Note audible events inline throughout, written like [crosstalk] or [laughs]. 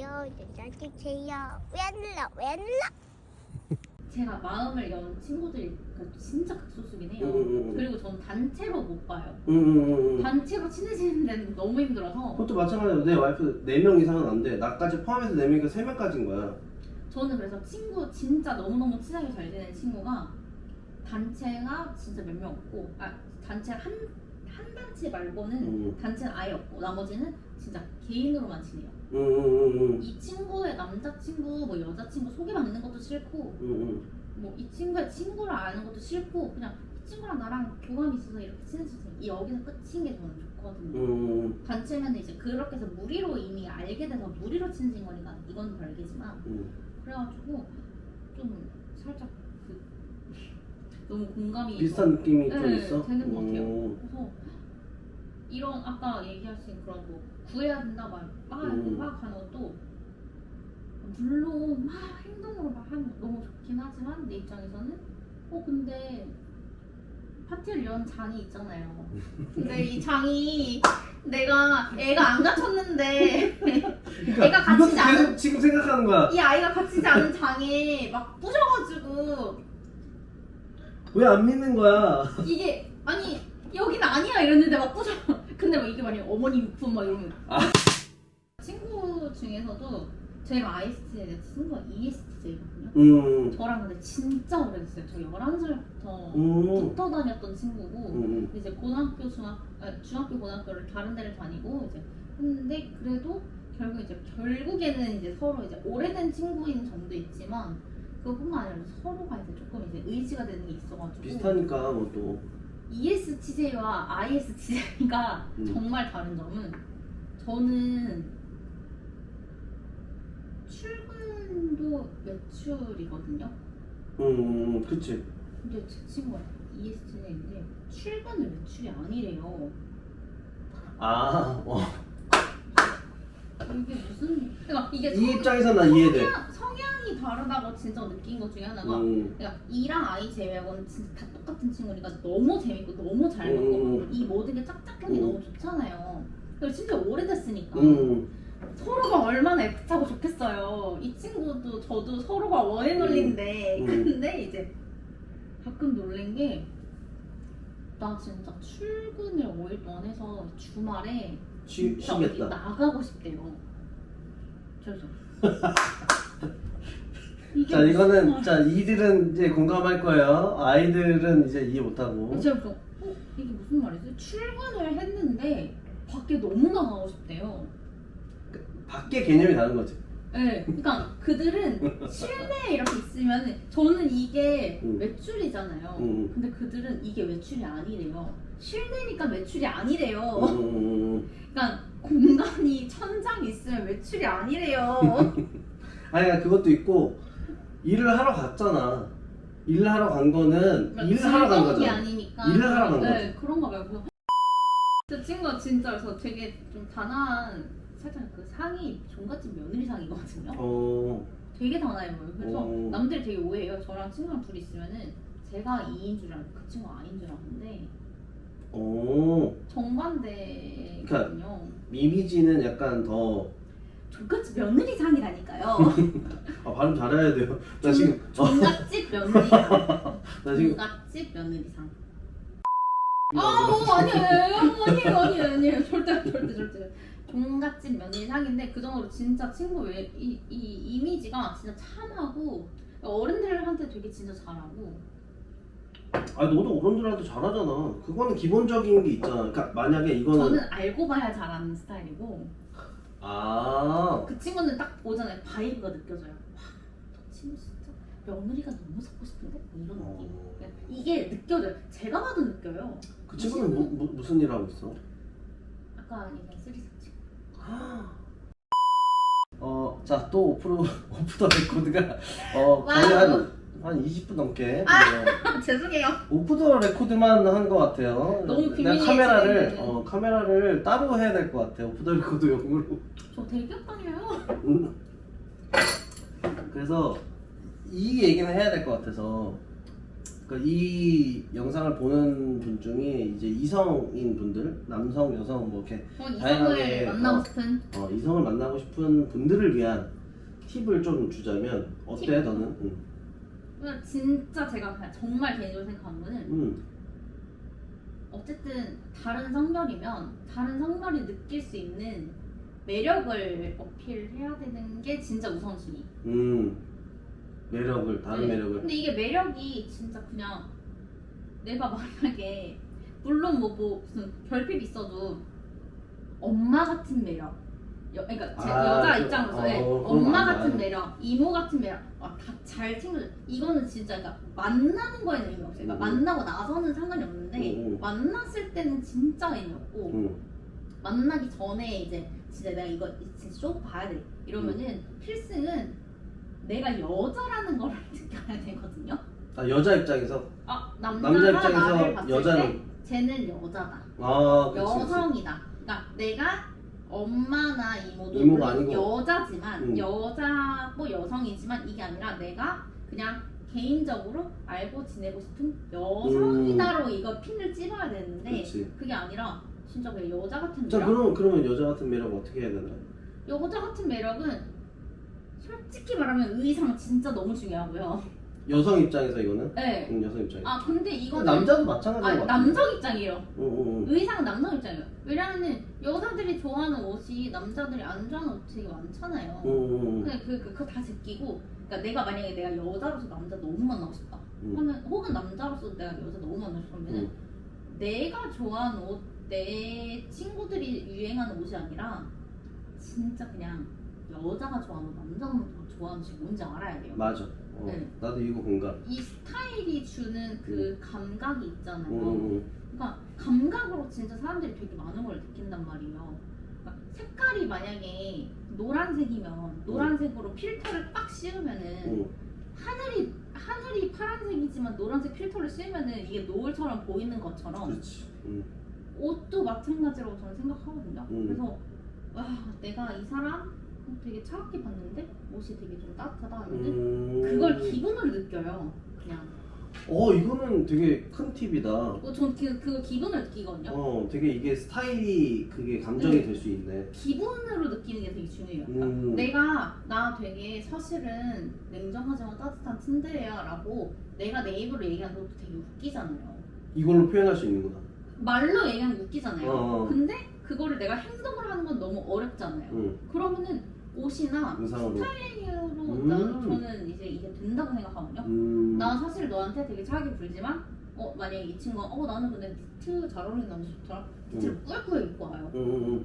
눌러주세요 왜 눌러 왜 눌러 [laughs] 제가 마음을 연 친구들이 그러니까 진짜 극소수긴 해요. 음, 음, 음. 그리고 전 단체로 못 봐요. 응응응응. 단체로 친해지는 데는 너무 힘들어서 그것도 마찬가지야. 내 와이프 4명 이상은 안 돼. 나까지 포함해서 4명이니까 3명까지인 거야. 저는 그래서 친구 진짜 너무너무 친하게 잘 지내는 친구가 단체가 진짜 몇 명 없고 아 단체 한, 한 단체 말고는 음. 단체는 아예 없고 나머지는 진짜 개인으로만 지내요. 응응응응. 이 친구의 남자친구 뭐 여자친구 소개받는 것도 싫고 응응. 뭐이 친구의 친구를 아는 것도 싫고 그냥 이 친구랑 나랑 교감이 있어서 이렇게 친해졌어요. 이 여기서 끝인 게 저는 좋거든요. 응. 단체면 이제 그렇게 해서 무리로 이미 알게 돼서 무리로 친해진 거니까 이건 별개지만 응. 그래가지고 좀 살짝 그 [laughs] 너무 공감이 비슷한 느낌이 좀 네, 있어? 되는 것 같아요. 오. 그래서 이런 아까 얘기하신 그런 뭐 구해야 된다 막막 하는 것도 물론 막 행동으로 막 하면 너무 좋긴 하지만 내 입장에서는 어 근데 파티를 연 장이 있잖아요. 근데 이 장이 내가 애가 안 갇혔는데 그러니까 애가 갇히지 이것도 않은 계속 지금 생각하는 거야. 이 아이가 갇히지 않은 장에 막 부셔가지고 왜 안 믿는 거야? 이게 아니 여긴 아니야 이랬는데 막 부셔 [laughs] 근데 막 이게 만약 어머니 유품 막 이러면 아. 친구 중에서도 제가 ISTJ 친구가 ESTJ거든요 응. 저랑 근데 진짜 오래됐어요 저 11살부터 응. 붙어 다녔던 친구고 응. 근데 이제 고등학교 중학 아, 중학교 고등학교를 다른 데를 다니고 이제 했는데 그래도 결국 이제 결국에는 이제 서로 이제 오래된 친구인 점도 있지만 그뿐만 아니라 서로가 이제 조금 이제 의지가 되는 게 있어가지고 비슷하니까 뭐 또. ESTJ와 ISTJ가 음. 정말 다른 점은 저는 출근도 외출이거든요. 응. 그치. 근데 제 친구가 ESTJ인데 출근은 외출이 아니래요. 아. 어. 이게 무슨 그러니까 이게 이 입장에서 난 이해돼. 성향, 성향이 다르다고 진짜 느낀 것 중에 하나가 응. 그러니까 E랑 I 제외하고는 진짜 다 똑같은 친구니까 너무 재밌고 너무 잘 음. 이 모든 게 짝짝하니 음. 너무 좋잖아요. 그리고 진짜 오래됐으니까 응. 서로가 얼마나 애틋하고 좋겠어요. 이 친구도 저도 서로가 원해 놀린데 음. 근데 이제 가끔 놀란 게 나 진짜 출근을 5일 동안 해서 주말에 쉬, 진짜 어디 쉬겠다. 나가고 싶대요. 이게 [laughs] 자 이거는 자 이들은 이제 공감할 거예요. 아이들은 이제 이해 못하고. 제가 어? 이게 무슨 말이지? 출근을 했는데 밖에 너무 나가고 싶대요. 밖에 개념이 다른 거지. 네, 그러니까 그들은 [laughs] 실내에 이렇게 있으면 저는 이게 음. 외출이잖아요. 응. 근데 그들은 이게 외출이 아니래요. 실내니까 외출이 아니래요. 응. 그러니까 공간이 천장이 있으면 외출이 아니래요. [laughs] 아니 그러니까 그것도 있고 일을 하러 갔잖아. 일을 하러 간 거는 일을 하러 간 거잖아. 아니니까. 일을 하러 간 네, 그런 거 말고. 저 친구가 진짜 그래서 되게 좀 단아한 살짝 그 상이 종갓집 며느리 상이거든요. 어. 되게 단아해 보여요. 그래서 어. 남들이 되게 오해해요. 저랑 친구랑 둘이 있으면은 제가 2인 줄 알고 그 친구가 아닌 줄 알았는데 어. 정반대거든요. 이미지는 약간 더 종갓집 며느리상이라니까요. [laughs] 아, 발음 잘해야 돼요. 나 지금 어, 종갓집 며느리상. [laughs] 나 지금 종갓집 며느리상. 아, 어, 아니에요, 아니에요, 아니에요, 아니에요, 절대, 절대, 절대. 종갓집 며느리상인데 그 정도로 진짜 친구 외, 이, 이 이미지가 진짜 참하고 어른들한테 되게 진짜 잘하고 아 너도 어른들한테 잘하잖아. 그거는 기본적인 게 있잖아. 그러니까 만약에 이거는 저는 알고 봐야 잘하는 스타일이고 아. 그 친구는 딱 보잖아요 바이브가 느껴져요. 와 저 친구 진짜 며느리가 너무 잡고 싶은데? 뭐 이런 느낌. 어. 이게 느껴져요. 제가 봐도 느껴요. 그 친구는 뭐, 뭐, 무슨 일 하고 있어? 아까 얘기한 쓰리사치 어, 자, 또 오프, [laughs] 오프 더 레코드가, 어, 거의 와우. 한, 한 20분 넘게. 아 [laughs] 죄송해요 오프 더 레코드만 한 것 같아요. 너무 비밀이에요, 카메라를, 지금. 어, 카메라를 따로 해야 될 것 같아요. 오프 더 레코드용으로. 저 되게 다녀요 음. 그래서, 이 얘기는 해야 될 것 같아서, 그러니까 이 영상을 보는 분 중에 이제 이성인 분들, 남성, 여성 뭐 이렇게 어, 이성을 다양하게, 만나고 어. 싶은 어, 이성을 만나고 싶은 분들을 위한 팁을 좀 주자면 어때 팁? 너는? 응. 그냥 진짜 제가 그냥 정말 개인적으로 생각하는 거는 응. 어쨌든 다른 성별이면 다른 성별이 느낄 수 있는 매력을 어필해야 되는 게 진짜 우선순위. 음. 매력을 다른 네. 매력을. 근데 이게 매력이 진짜 그냥 내가 만약에 물론 뭐, 뭐 무슨 별빛 있어도 엄마 같은 매력. 여, 그러니까 제 아, 여자 그- 입장으로서 어, 네, 그건 엄마 맞아. 같은 매력, 이모 같은 매력, 아, 다잘 챙겨줘. 이거는 진짜 그러니까 만나는 거에는 의미 없어요. 그러니까 음. 만나고 나서는 상관이 없는데 음, 음. 만났을 때는 진짜 의미 없고 응. 만나기 전에 이제 진짜 내가 이거 진짜 쇼 봐야 돼 이러면은 필승은 내가 여자라는 걸 [laughs] 느껴야 되거든요. 아 여자 입장에서 아 남자가 남자 나를 입장에서 봤을 여자는 때 쟤는 여자다. 아 그치, 그치. 여성이다. 그러니까 내가 엄마나 이모도 이모가 물론 아니고. 여자지만 음. 여자고 여성이지만 이게 아니라 내가 그냥 개인적으로 알고 지내고 싶은 여성이다로 이거 핀을 찝어야 되는데 음. 그치. 그게 아니라 진짜 그냥 여자 같은 자 매력. 그럼 그러면 여자 같은 매력 어떻게 해야 되나? 여자 같은 매력은 솔직히 말하면 의상 진짜 너무 중요하고요. 여성 입장에서 이거는? 네. 응 여성 입장에서. 아 근데 이거는 남자도 마찬가지인 아 것 같아. 남성 입장이에요. 응, 응, 응. 의상 은 남성 입장이에요. 왜냐면은 여자들이 좋아하는 옷이 남자들이 안 좋아하는 옷이 많잖아요. 응, 응, 응. 근데 그, 그, 그거 다 제끼고 그러니까 내가 만약에 내가 여자로서 남자 너무 만나고 싶다 응. 하면 혹은 남자로서 내가 여자 너무 만나고 싶으면 은 응. 내가 좋아하는 옷, 내 친구들이 유행하는 옷이 아니라 진짜 그냥 여자가 좋아하는 남자가 좋아하는 옷이 뭔지 알아야 돼요. 맞아. 어, 네. 나도 이거 공감. 이 스타일이 주는 그 감각이 있잖아요. 응, 응, 응. 그러니까 감각으로 진짜 사람들이 되게 많은 걸 느낀단 말이에요. 그러니까 색깔이 만약에 노란색이면 노란색으로 필터를 빡 씌우면은 응. 하늘이 하늘이 파란색이지만 노란색 필터를 씌우면은 이게 노을처럼 보이는 것처럼 그렇지. 응. 옷도 마찬가지라고 저는 생각하거든요. 음. 그래서 와 내가 이 사람 되게 차갑게 봤는데 옷이 되게 좀 따뜻하다 하면은 음. 그걸 기분으로 느껴요. 그냥 어 이거는 되게 큰 팁이다. 어, 전 그, 그 기분을 느끼거든요. 어 되게 이게 스타일이 그게 감정이 응. 될수 있네. 기분으로 느끼는 게 되게 중요해요. 그러니까 음. 내가 나 되게 사실은 냉정하지만 따뜻한 츤데레야라고 내가 내 입으로 얘기하는 것도 되게 웃기잖아요. 이걸로 표현할 수 있는구나. 말로 얘기하는 게 웃기잖아요. 어, 어. 근데 그거를 내가 행동을 하는 건 너무 어렵잖아요. 응. 그러면은 옷이나 의상으로. 스타일링으로 음. 저는 이제 이게 된다고 생각하거든요. 음. 나 사실 너한테 되게 차게 굴지만 어 만약에 이 친구가 어 나는 근데 니트 잘 어울리는 남자 좋더라. 니트를 꾸역꾸역 입고 와요. 응, 응,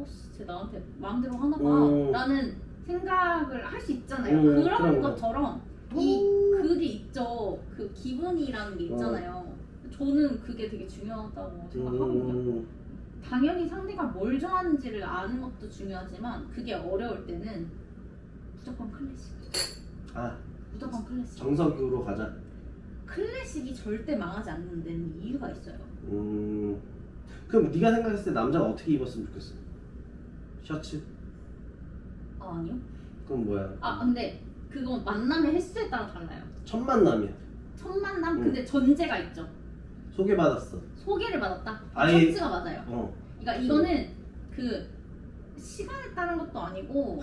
어씨 쟤 나한테 마음대로 하나 봐 음. 라는 생각을 할 수 있잖아요 음, 그런 그런 거. 것처럼 이 그게 있죠 그 기분이라는 게 있잖아요 저는 그게 되게 중요하다고 응. 생각하거든요 음. 당연히 상대가 뭘 좋아하는지를 아는 것도 중요하지만 그게 어려울 때는 무조건 클래식 아 무조건 클래식 정석으로 가자. 클래식이 절대 망하지 않는 데는 이유가 있어요 음. 그럼 네가 생각했을 때 남자가 어떻게 입었으면 좋겠어? 셔츠? 아 아니요 그럼 뭐야? 아 근데 그건 만남의 횟수에 따라 달라요 첫 만남이야. 첫 만남 음. 근데 전제가 있죠 소개받았어. 소개를 받았다. 아예- 셔츠가 맞아요. 어. 그러니까 이거는 그 시간에 따른 것도 아니고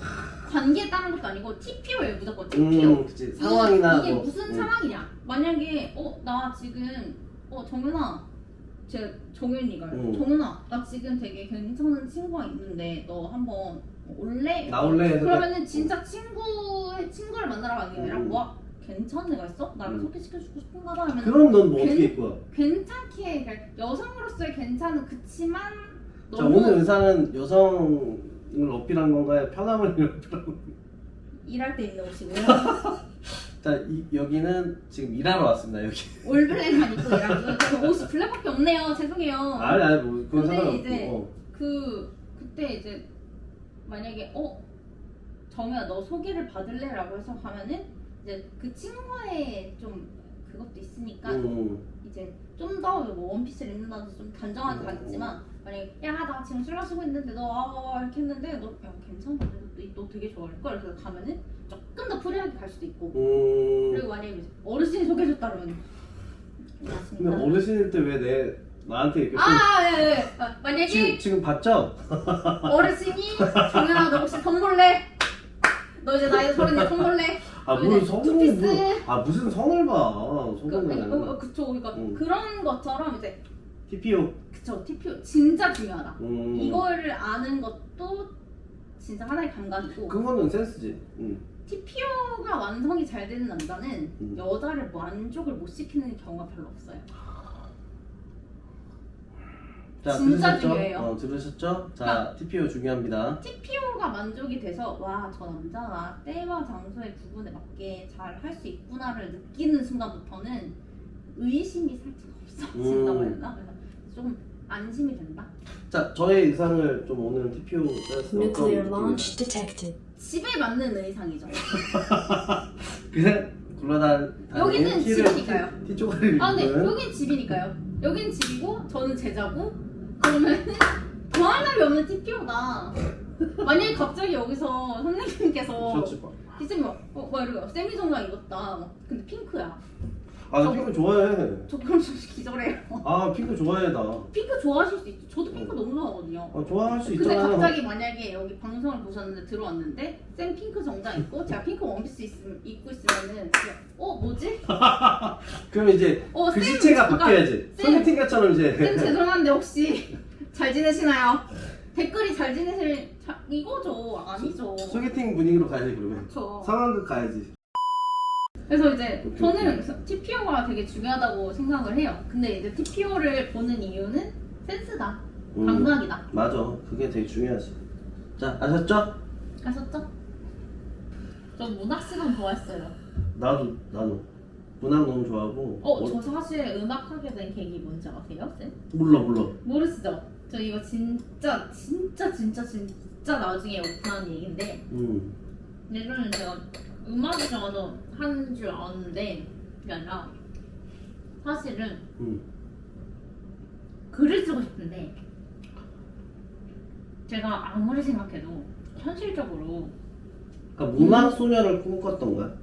관계에 따른 것도 아니고 TPO예요 무조건 TPO. 음, 그치. 상황이나 이게 뭐. 무슨 음. 상황이냐? 만약에 어 나 지금 어 정윤아 제 정윤이가 음. 정윤아 나 지금 되게 괜찮은 친구가 있는데 너 한번 올래? 나올래 해서 그러면은 진짜 친구의 친구를 만나러 가는 게 아니라 음. 뭐 괜찮은 애가 있어? 나를 음. 소개시켜주고 싶은가 봐 하면 그럼 넌뭐 괜- 어떻게 입고 와? 괜찮기에 그러니까 여성으로서의 괜찮은 그치만 자 너무 오늘 의상은 여성을 어필한 건가요? 편함을 [laughs] 어필한 건가요? 일할 때 입는 옷이고요. [laughs] 자 이, 여기는 지금 일하러 왔습니다 여기. [laughs] 올블랙만 입고 일하고 저 옷이 블랙밖에 없네요. 죄송해요. 아니 아니 뭐 그건 근데 상관없고. 이제 어. 그 그때 이제 만약에 어 정우야 너 소개를 받을래라고 해서 가면은 이제 그 친구의 좀 그것도 있으니까 음. 이제 좀 더 뭐 원피스를 입는다든지 좀 단정하게 음. 가겠지만 만약에 야나 지금 술 마시고 있는데 너 아, 이렇게 했는데 너 야 괜찮은데 너, 너 되게 좋아할 걸 그래서 가면은 조금 더 프리하게 갈 수도 있고 음. 그리고 만약에 이제 어르신이 소개해줬다 그러면 근데. 어르신일 때 왜 내 나한테 이렇게 아, 예, 예. 아, 만약에 지금 봤죠? 어르신이 정연아 너 혹시 선볼래? 너 이제 나이 서른인데 선볼래? 아 네, 무슨 성을 투피스. 뭐, 아 무슨 성을 봐 그, 어, 어, 성을 그쵸 그러니까 음. 그런 것처럼 이제 TPO 그쵸 TPO 진짜 중요하다 음. 이거를 아는 것도 진짜 하나의 감각이고 그거는 센스지 음. TPO가 완성이 잘 되는 남자는 음. 여자를 만족을 못 시키는 경우가 별로 없어요 자 진짜 들으셨죠? 중요해요. 어, 들으셨죠? 자 그러니까 TPO 중요합니다 TPO가 만족이 돼서 와 저 남자가 때와 장소의 구분에 맞게 잘 할 수 있구나를 느끼는 순간부터는 의심이 살짝 없어진다고 음. 해야 되나? 그래서 좀 안심이 된다. 자 저의 의상을 좀 오늘 TPO Nuclear launch detected. 집에 맞는 의상이죠. [laughs] 그냥 굴러다니는 여기는 집이니까요. 티- 티 아, 네. 입은 여긴 집이니까요. 여긴 집이고 저는 제자고 그러면 더할 나위 없는 TPO가 만약에 갑자기 여기서 선생님께서 셔츠 봐. 기쌤이 막, 어, 막 이러고 세미 정장 입었다. 근데 핑크야. 아, 나 저- 핑크 좋아해. 저 그럼 좀 기절해요. 아, 핑크 좋아해, 나. 핑크 좋아하실 수 있죠. 저도 핑크 너무 좋아하거든요. 아, 좋아할 수 근데 있잖아. 갑자기 만약에 여기 방송을 보셨는데 들어왔는데 쌤 핑크 정장 입고 제가 핑크 원피스 있음, 입고 있으면은 어 뭐지? [laughs] 그럼 이제 어, 그 쌤, 시체가 잠깐. 바뀌어야지. 쌤. 소개팅가처럼 이제. 쌤 [laughs] 죄송한데 혹시 잘 지내시나요? 댓글이 잘 지내실 자, 이거죠 아니죠. 소개팅 분위기로 가야지, 그러면. 그렇죠. 상황극 가야지. 그래서 이제 저는 TPO가 되게 중요하다고 생각을 해요. 근데 이제 TPO를 보는 이유는 센스다, 음, 감각이다. 맞아. 그게 되게 중요하지. 자, 아셨죠? 아셨죠? 저 문학 시간 좋아했어요. 나도, 나도. 문학 너무 좋아하고. 어, 저 사실 음악 하게 된 계기 뭔지 아세요, 쌤? 몰라, 몰라. 모르시죠? 저 이거 진짜 진짜 진짜 진짜 나중에 오픈한 얘기인데 음. 예전에 제가 음악에 좋아서 하는 줄 알았는데 그게 아니라 사실은 음. 글을 쓰고 싶은데 제가 아무리 생각해도 현실적으로 그러니까 문학 소녀를 꿈꿨던 거야?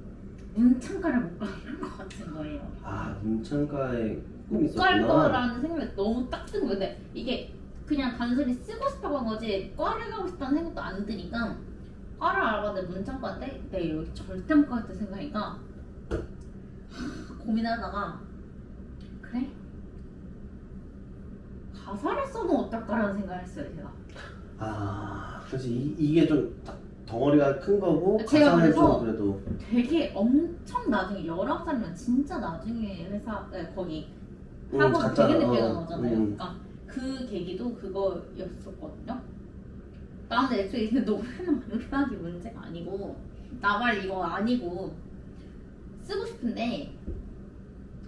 문창가를 못 가는 것 같은 거예요. 아, 문창가의 꿈이 못 갈 있었구나. 거라는 생각이 너무 딱 든 거예요. 근데 이게 그냥 단순히 쓰고 싶어 한 거지 과를 가고 싶다는 생각도 안 드니까 과를 알아봤는데 문창과인데 내 여기 절대 못 가겠다 생각이니까 하, 고민하다가 그래? 가사를 써놓으면 어떨까라는 생각을 했어요 제가 아, 그래서 이, 이게 좀 다- 덩어리가 큰 거고 제가 가사는 그래서 좀 그래도 되게 엄청 나중에 19살이면 진짜 나중에 회사 네, 거기 음, 갔잖아. 되게 늦게 어, 간 거잖아요. 음. 그러니까 그 계기도 그거였었거든요. 나는 애초에 이게 노래만 [laughs] 음악이 문제가 아니고 나말 이거 아니고 쓰고 싶은데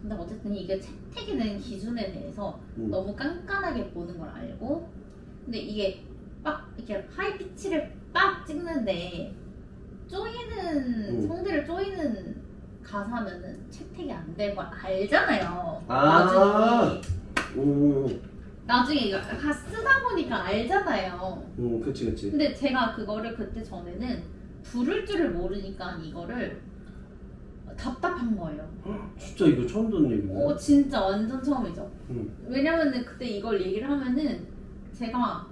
근데 어쨌든 이게 채택이 된 기준에 대해서 음. 너무 깐깐하게 보는 걸 알고 근데 이게 막 이렇게 하이 피치를 빡 찍는데 쪼이는 음. 성대를 쪼이는 가사면은 채택이 안될걸 알잖아요. 아. 나중에 음, 나중에 이거 가 쓰다 보니까 알잖아요. 음, 그치, 그치. 근데 제가 그거를 그때 전에는 부를 줄을 모르니까 이거를 답답한 거예요. [gasps] 진짜 이거 처음 듣는 얘기네. 오 진짜 완전 처음이죠. 음. 왜냐면은 그때 이걸 얘기를 하면은 제가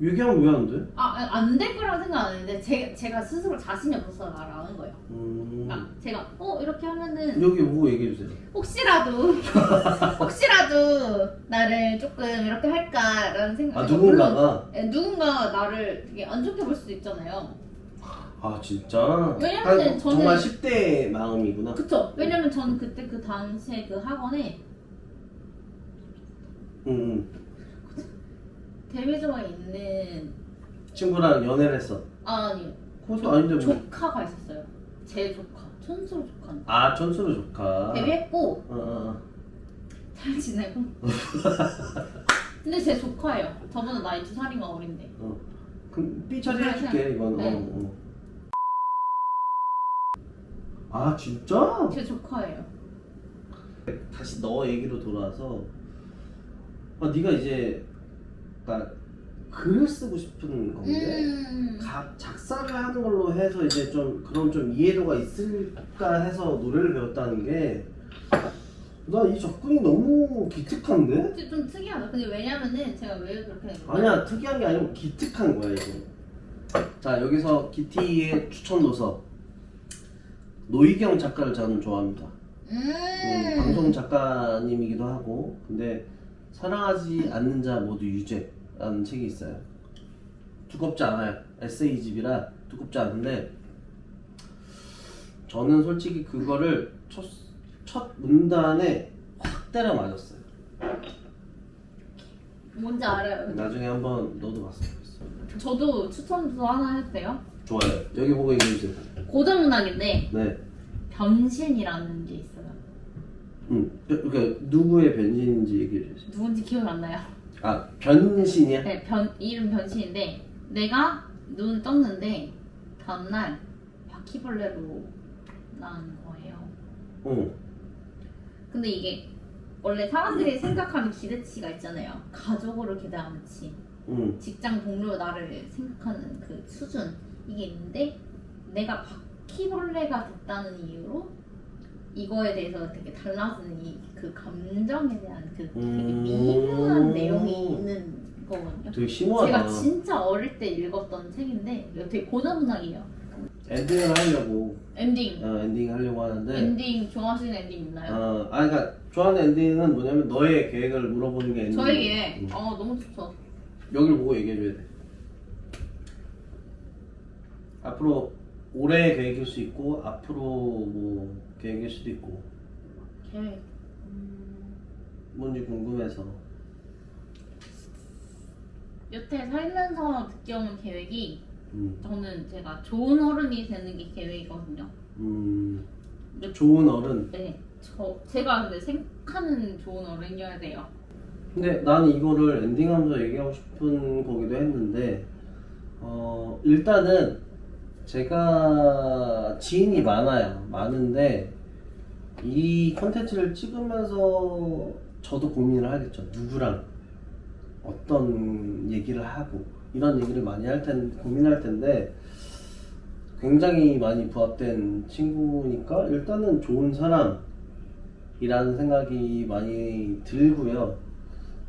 얘기하면 왜 안 돼? 아 안 될 거라고 생각 안 했는데 제, 제가 스스로 자신이 없어서 말하는 거예요. 음. 그러니까 제가 어 이렇게 하면은 여기 오고 얘기해 주세요. 혹시라도 [laughs] 혹시라도 나를 조금 이렇게 할까라는 생각. 아, 누군가가? 예, 누군가 나를 되게 안 좋게 볼 수도 있잖아요. 아, 진짜? 왜냐면은 한- 저는- 정말 10대 마음이구나. 그쵸? 왜냐면 저는 그때 그 당시에 그 학원에 음, 데뷔조에 있는 친구랑 연애를 했어. 아, 아니 그것도 아닌데 뭐. 조카가 있었어요. 제 조카, 천수로 조카. 아, 천수로 조카. 데뷔했고 어, 어, 잘 지내고. [laughs] 근데 제 조카예요. 저보다 나이 두 살인가 어린데. 어. 그럼 삐 처리해줄게, 이건. 네. 어, 어. 아, 진짜? 제 조카예요. 다시 너 얘기로 돌아와서 아, 네가 이제 그러니까 글을 쓰고 싶은 건데 음. 가, 작사를 하는 걸로 해서 이제 좀 그런 좀 이해도가 있을까 해서 노래를 배웠다는 게 나 이 접근이 너무 기특한데? 근데 좀 특이하다. 근데 왜냐면은 제가 왜 그렇게 된 거야? 아니야 특이한 게 아니고 기특한 거야 이거. 자 여기서 기티의 추천 도서 노희경 작가를 저는 좋아합니다. 음, 음. 방송 작가님이기도 하고 근데 사랑하지 않는 자 모두 유죄라는 책이 있어요. 두껍지 않아요. 에세이집이라 두껍지 않은데 저는 솔직히 그거를 첫, 첫 문단에 확 때려 맞았어요. 뭔지 알아요. 나중에 한번 너도 봤으면 좋겠어. 저도 추천도 하나 돼요? 좋아요. 여기 보고 얘기해주세요. 고전 문학인데 네. 변신이라는 게 있어요. 음. 그러니까 누구의 변신인지 얘기해 주세요. 누군지 기억이 안 나요. 아 변신이야? 네, 변 이름 변신인데 내가 눈 떴는데 다음날 바퀴벌레로 난 거예요. 응. 근데 이게 원래 사람들이 생각하는 기대치가 있잖아요. 가족으로 기대하는지 응. 직장 동료 나를 생각하는 그 수준 이게 있는데 내가 바퀴벌레가 됐다는 이유로 이거에 대해서 되게 달라지는 이 그 감정에 대한 그 되게 음. 미묘한 내용이 있는 거거든요. 되게 심오하다. 제가 진짜 어릴 때 읽었던 책인데 이거 되게 고전 문학이에요. 엔딩을 하려고 엔딩 어, 엔딩 하려고 하는데 엔딩 좋아하시는 엔딩 있나요? 어, 아 그러니까 좋아하는 엔딩은 뭐냐면 너의 계획을 물어보는 게 엔딩. 저에게 응. 어 너무 좋죠. 여기를 보고 얘기해줘야 돼. 앞으로 올해 계획일 수 있고 앞으로 뭐 계획일 수도 있고 계획 뭔지 궁금해서. 여태 살면서 느껴온 계획이 음, 저는 제가 좋은 어른이 되는 게 계획이거든요. 음, 근데 좋은 어른. 네, 저 제가 근데 생각하는 좋은 어른이어야 돼요. 근데 나는 이거를 엔딩하면서 얘기하고 싶은 거기도 했는데 어 일단은 제가 지인이 많아요 많은데 이 컨텐츠를 찍으면서 저도 고민을 하겠죠 누구랑 어떤 얘기를 하고 이런 얘기를 많이 할 텐, 고민할 텐데 굉장히 많이 부합된 친구니까 일단은 좋은 사람이라는 생각이 많이 들고요.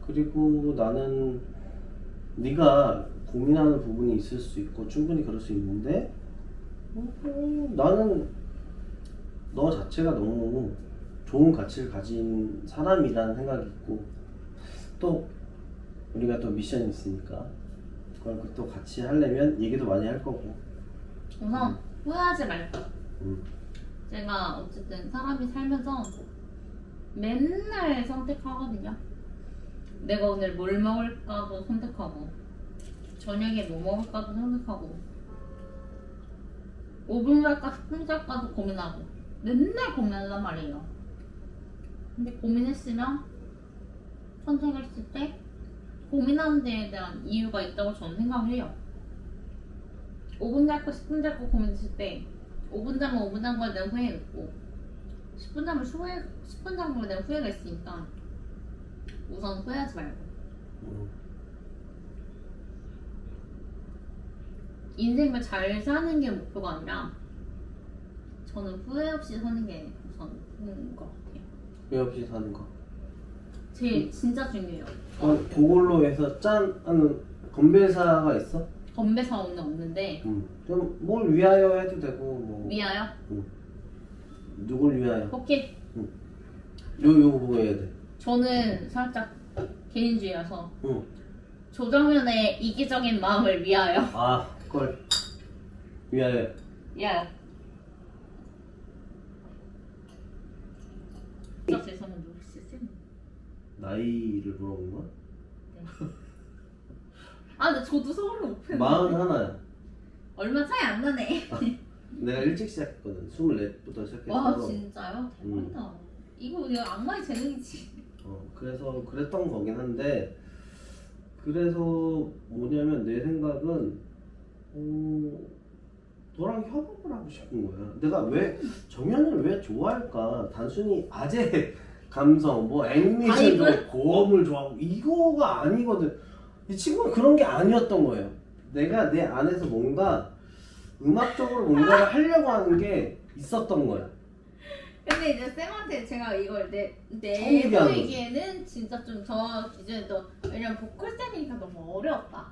그리고 나는 네가 고민하는 부분이 있을 수 있고 충분히 그럴 수 있는데 음, 나는 너 자체가 너무 좋은 가치를 가진 사람이라는 생각이 있고 또 우리가 또 미션이 있으니까 그걸 또 같이 하려면 얘기도 많이 할 거고 우선 후회하지 말고 음. 제가 어쨌든 사람이 살면서 맨날 선택하거든요. 내가 오늘 뭘 먹을까도 선택하고 저녁에 뭐 먹을까도 선택하고 5분 갈까 10분 갈까도 고민하고 맨날 고민한단 말이에요. 근데 고민했으면 선택했을 때 고민하는 데에 대한 이유가 있다고 저는 생각을 해요. 5분 잡고 10분 잡고 고민했을 때 5분 잡으면 5분 잡은 거에 대한 후회가 있고 10분 잡으면 후회, 10분 잡은 거에 대한 후회가 있으니까 우선 후회하지 말고 음. 인생을 잘 사는 게 목표가 아니라 저는 후회 없이 사는 게 우선인 것 같아요. 후회 없이 사는 거 제일 진짜 중요해요. 어, 그걸로 해서 짠 하는 건배사가 있어? 건배사 오늘 없는데 음. 그럼 뭘 위하여 해도 되고 뭐 위하여 누굴 위하여 오케이 요 요거 보고 해야 돼. 저는 살짝 개인주의라서 응. 조정현의 이기적인 마음을 위하여 아 그걸 위하여. 위 죄송한데 혹시 쌤 나이를 물어본 거야? 아 근데 저도 서울로 오픈 마흔 하나야. 얼마 차이 안 나네 내가 일찍 시작했거든. 스물넷부터 시작해서. 와 진짜요? 대박이다 이거 이거 악마의 재능이지 어, 그래서 그랬던 거긴 한데 그래서 뭐냐면 내 생각은 어, 너랑 협업을 하고 싶은 거야. 내가 왜 정연이를 왜 좋아할까? 단순히 아재 감성, 뭐 애니메이션? 좋아, 고음을 좋아하고 이거가 아니거든. 이 친구는 그런 게 아니었던 거예요. 내가 내 안에서 뭔가 음악적으로 뭔가를 [laughs] 하려고 하는 게 있었던 거야. 근데 이제 쌤한테 제가 이걸 내, 처음 내 얘기하는 보이기에는 진짜 좀 저 기준에 또 왜냐면 보컬 쌤이니까 너무 어려웠다